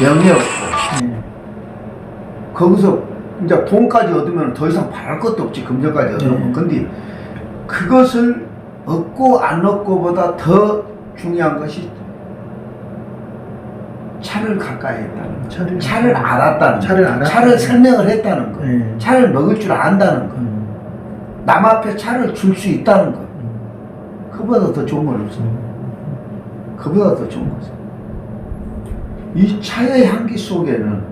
명예 없고 거기서 이제 돈까지 얻으면 더 이상 바랄 것도 없지 금전까지 얻으면 네. 근데 그것을 얻고 안 얻고보다 더 중요한 것이 차를 가까이 했다는 거. 차를 차를 알았다는 차를 거. 차를 거. 설명을 했다는 거. 네. 차를 먹을 줄 안다는 거. 음, 남 앞에 차를 줄 수 있다는 거. 음, 그보다 더 좋은 건 없어. 음. 그보다 더 좋은 거죠. 이 차의 향기 속에는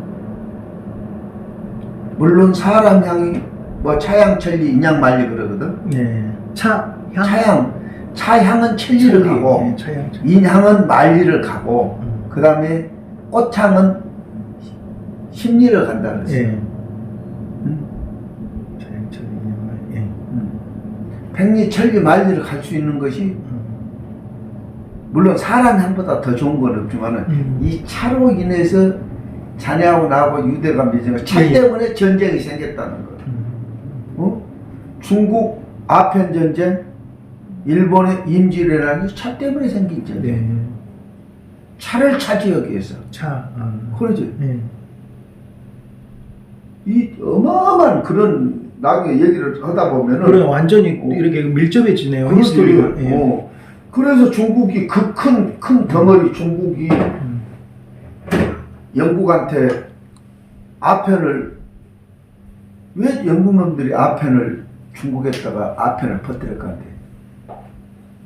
물론 사람 향이 뭐 차향 천리 인향만리 그러거든. 네. 차, 향. 차향 차향은 천리를 천리, 가고 네, 차향. 천- 인향은 만리를 가고 음. 그 다음에 꽃향은 심리를 간다는 거지. 예. 음. 차향, 천리, 인양, 예. 음. 백리 천리 만리를 갈 수 있는 것이 음. 물론 사람 향보다 더 좋은 건 없지만은 음. 이 차로 인해서 자네하고 나하고 유대가 맺으면 차 예, 예. 때문에 전쟁이 생겼다는 거. 음. 어? 중국 아편 전쟁, 일본의 임진왜란이 차 때문에 생긴 전쟁. 네. 차를 차지하기 위해서. 차. 아. 그러지. 네. 이 어마어마한 그런 나중에 얘기를 하다 보면은 그래 완전히 어. 이렇게 밀접해지네요. 히스토리가. 예. 어. 그래서 중국이 그 큰큰 덩어리 중국이 음. 영국한테 아편을 왜 영국 놈들이 아편을 중국에다가 아편을 퍼뜨릴 건데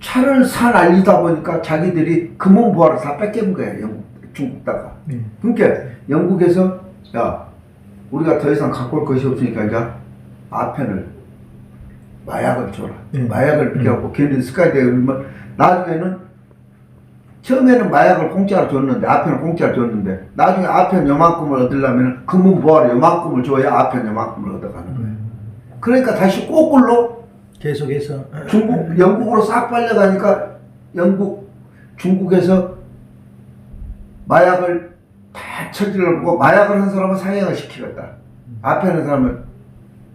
차를 사 날리다 보니까 자기들이 금원 부하를 다 뺏긴 거야 영국 중국다가 네. 그러니까 영국에서 야 우리가 더 이상 갖고 올 것이 없으니까 이제 아편을 마약을 줘라 네. 마약을 음. 비갖고 걔네들 스카이 되면 나중에는 처음에는 마약을 공짜로 줬는데 아편을 공짜로 줬는데 나중에 아편 요만큼을 얻으려면 금문 부하를 요만큼을 줘야 아편 요만큼을 얻어가는 거예요. 음. 그러니까 다시 거꾸로 계속해서 중국 영국으로 싹 빨려가니까 영국 중국에서 마약을 다 하고 마약을 한 사람은 사형을 시키겠다. 앞에 하는 사람은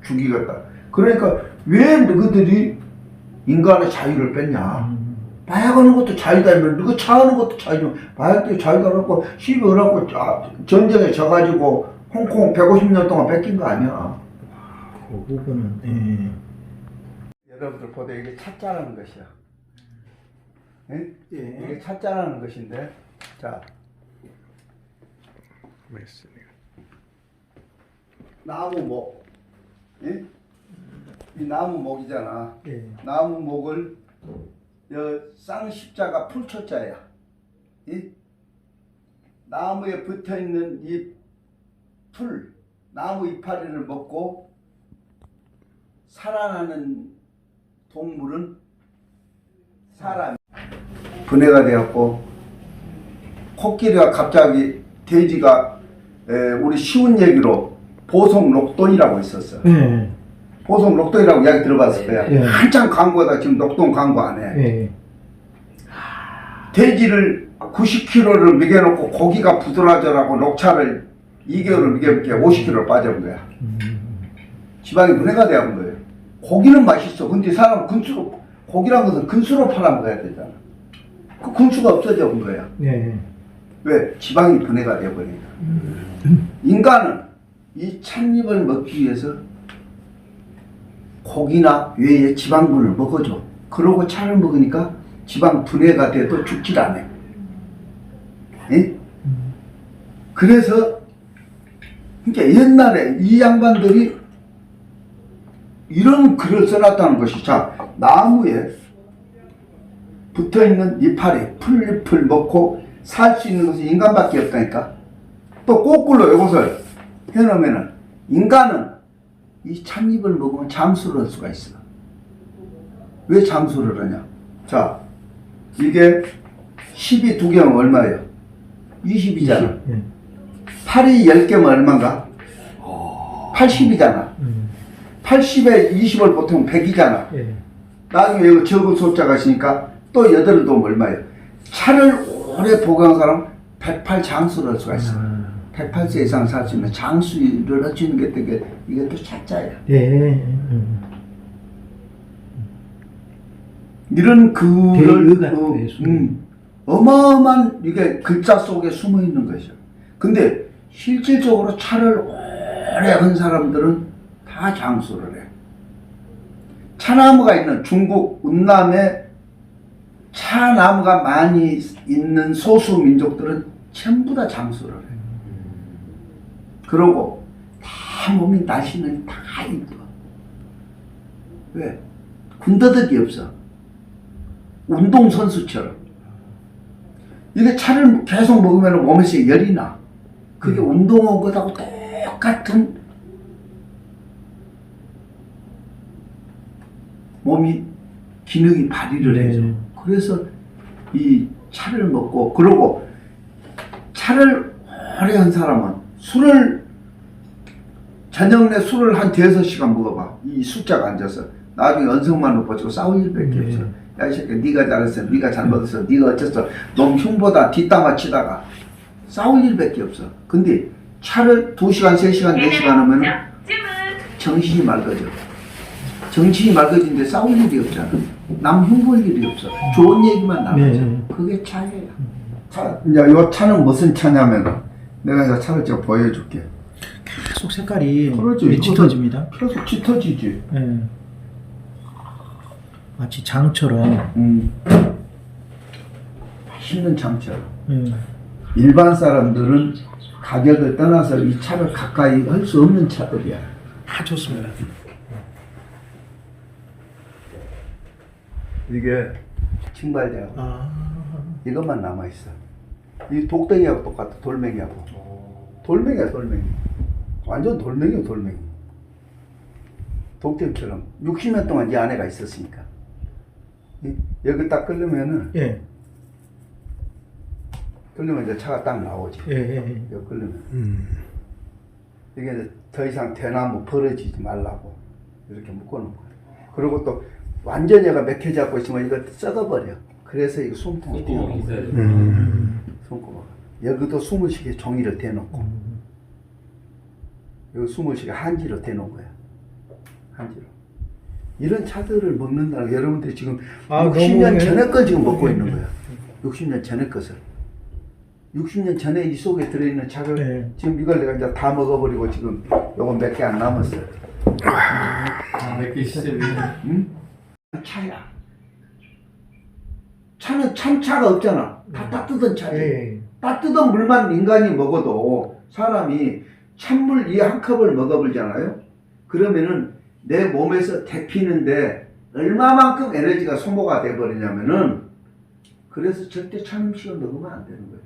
죽이겠다. 그러니까 왜 너희들이 인간의 자유를 뺐냐? 음. 마약하는 것도 자유다면 누구 차하는 것도 자유 마약도 자유다라고 시비하라고 전쟁에 져가지고 홍콩 150년 동안 뺏긴 거 아니야 그 부분은 예. 여러분들 보다 이게 차자라는 것이야 예? 예. 이게 차자라는 것인데 자 나무목 예? 이 나무 목이잖아 예. 나무 목을 여 쌍십자가 풀초자야. 이 나무에 붙어 있는 이 풀, 나무 이파리를 먹고 살아나는 동물은 사람. 분해가 되었고 코끼리가 갑자기 돼지가 에, 우리 쉬운 얘기로 보성 녹돈이라고 있었어. 예. 보성 녹동이라고 이야기 들어봤을 거야. 예. 한참 광고다 지금 녹동 광고 안 해. 예. 돼지를 90kg를 먹여놓고 고기가 부드러져라고 녹차를 2개월을 먹여볼게 50kg 빠져본 거야. 음. 지방이 분해가 되어본 거예요. 고기는 맛있어. 근데 사람은 근수로 고기란 것은 근수로 팔아먹어야 되잖아. 그 근수가 없어져 본 거야. 예. 왜? 지방이 분해가 되어버리니까. 인간은 이 찻잎을 먹기 위해서 고기나 외에 지방분을 먹어줘. 그러고 차를 먹으니까 지방 분해가 돼도 죽질 않아. 예? 그래서 그러니까 옛날에 이 양반들이 이런 글을 써놨다는 것이 자 나무에 붙어있는 이파리 풀잎을 먹고 살 수 있는 것은 인간밖에 없다니까 또 거꾸로 이것을 해놓으면은 인간은 이 찻잎을 먹으면 잠수를 할 수가 있어 왜 장수를 하냐? 자, 이게 10이 두 개면 얼마예요? 20이잖아. 예. 8이 10개면 얼마인가? 80이잖아. 음. 80에 20을 보통 100이잖아. 예. 나중에 이거 적은 숫자가 있으니까 또 8을 넣으면 얼마예요? 차를 오래 보관한 사람 108 장수를 할 수가 있어. 아. 108세 이상 살수 있는 장수를 있는 게 되게 이게 또 차자야. 예. 음. 이런 그를 숨어. 음, 어마어마한 이게 글자 속에 숨어 있는 것이죠. 근데 실질적으로 차를 오래 한 사람들은 다 장수를 해. 차나무가 있는 중국 운남에 차나무가 많이 있는 소수 민족들은 전부 다 장수를 해. 그러고 다 몸이 날씨는 다 이뻐. 왜? 군더더기 없어. 운동선수처럼. 이게 차를 계속 먹으면 몸에서 열이 나. 그게 운동한 것하고 똑같은 몸이 기능이 발휘를 네. 해줘. 그래서 이 차를 먹고 그러고 차를 오래 한 사람은 술을 저녁 내 술을 한 대여섯 시간 먹어봐. 이 숫자가 앉아서 나중에 언성만 높아지고 싸울 일밖에 네. 없어. 야이 새끼 네가 잘했어, 네가 잘못했어, 네가 어쨌어. 놈 흉보다 뒷담화 치다가 싸울 일밖에 없어. 근데 차를 두 시간, 세 시간, 네 시간 하면 정신이 맑아져. 정신이 맑아지는데 싸울 일이 없잖아. 남 흉볼 일이 없어. 좋은 얘기만 나가죠. 네. 그게 차예요. 차, 이제 이 차는 무슨 차냐면 내가 이제 차를 제가 보여줄게. 계속 색깔이 짙어집니다. 계속 짙어지지. 예. 마치 장처럼. 음. 맛있는 장처럼. 예. 일반 사람들은 가격을 떠나서 이 차를 가까이 할 수 없는 차들이야. 아 좋습니다. 이게 칭발대하고 아. 이것만 남아 있어. 이 독덩이하고 똑같아. 돌멩이하고. 돌멩이야 돌멩이. 완전 돌멩이야 돌멩이. 독점처럼 60년 동안 이 안에가 있었으니까. 이- 여기 딱 끓으면은 예. 끓으면 이제 차가 딱 나오지. 예. 예. 예. 여기 끓으면. 음. 이게 이제 더 이상 대나무 벌어지지 말라고 이렇게 묶어놓은 거예요. 그리고 또 완전 얘가 맥혀 잡고 있으면 이거 썩어버려. 그래서 이거 숨통을 떼놓은 거예요. 음. 손꼽아. 여기도 숨을 쉬게 종이를 대놓고 음. 여기 숨을 쉬게 한지로 대놓은 거야. 한지로. 이런 차들을 먹는다는 게 여러분들이 지금 아, 60년 너무 전에 걸 지금 먹고 있는 거야. 60년 전에 것을. 60년 전에 이 속에 들어있는 차를 네. 지금 이걸 내가 이제 다 먹어버리고 지금 요거 몇개 안 남았어요. 몇개 시절이 응? 차야. 차는 참차가 없잖아. 다 따뜻한 차지. 예. 따뜻한 물만 인간이 먹어도 사람이 찬물 이 한 컵을 먹어보잖아요. 그러면은 내 몸에서 데피는데 얼마만큼 에너지가 소모가 돼버리냐면은 그래서 절대 찬 음식을 먹으면 안 되는 거예요.